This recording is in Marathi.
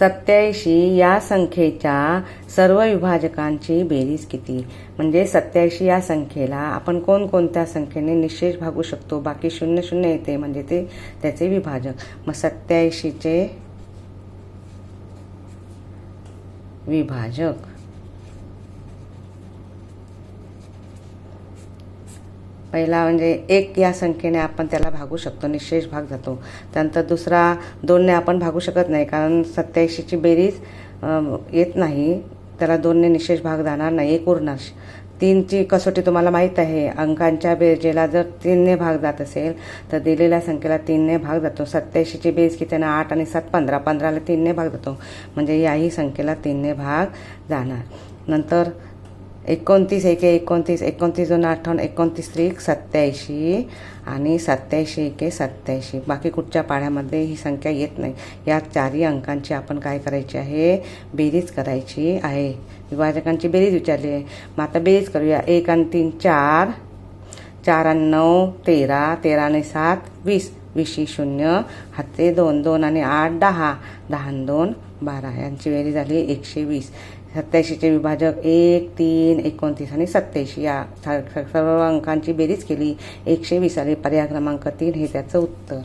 सत्याऐंशी या संख्येच्या सर्व विभाजकांची बेरीज किती? म्हणजे सत्याऐंशी या संख्येला आपण कोणकोणत्या संख्येने निशेष भागू शकतो? बाकी शून्य शून्य येते म्हणजे ते त्याचे विभाजक. मग सत्याऐंशीचे विभाजक. पहिला म्हणजे एक या संख्येने आपण त्याला भागू शकतो निशेष भाग जातो. त्यानंतर दुसरा दोनने आपण भागू शकत नाही कारण सत्याऐंशीची बेरीज येत नाही. त्याला दोनने निशेष भाग जाणार नाही एक उरणार. तीनची कसोटी तुम्हाला माहीत आहे अंकांच्या बेरजेला जर तीनने भाग जात असेल तर दिलेल्या संख्येला तीनने भाग जातो. सत्याऐंशीची बेरीज किती ना आठ आणि सात पंधरा पंधराला तीनने भाग जातो. म्हणजे याही संख्येला तीनने भाग जाणार. नंतर एकोणतीस एके एकोणतीस एकोणतीस दोन अठ्ठावन्न एकोणतीस त्रिक सत्याऐंशी आणि सत्याऐंशी एके सत्याऐंशी. बाकी कुठच्या पाढ्यामध्ये ही संख्या येत नाही. या चारही अंकांची आपण काय करायची आहे? बेरीज करायची आहे. विभाजकांची बेरीज विचारली आहे. मग आता बेरीज करूया. एक आणि तीन चार. चार आणि नऊ तेरा. तेरा आणि सात वीस. विशी शून्य हाते दोन दोन आणि आठ दहा. दहा दोन बारा. यांची बेरीज झाली एकशे वीस. सत्याऐंशीचे विभाजक एक तीन एकोणतीस आणि सत्याऐंशी. या सर्व अंकांची बेरीज केली एकशे वीस आली पर्याय क्रमांक तीन हे त्याचं उत्तर.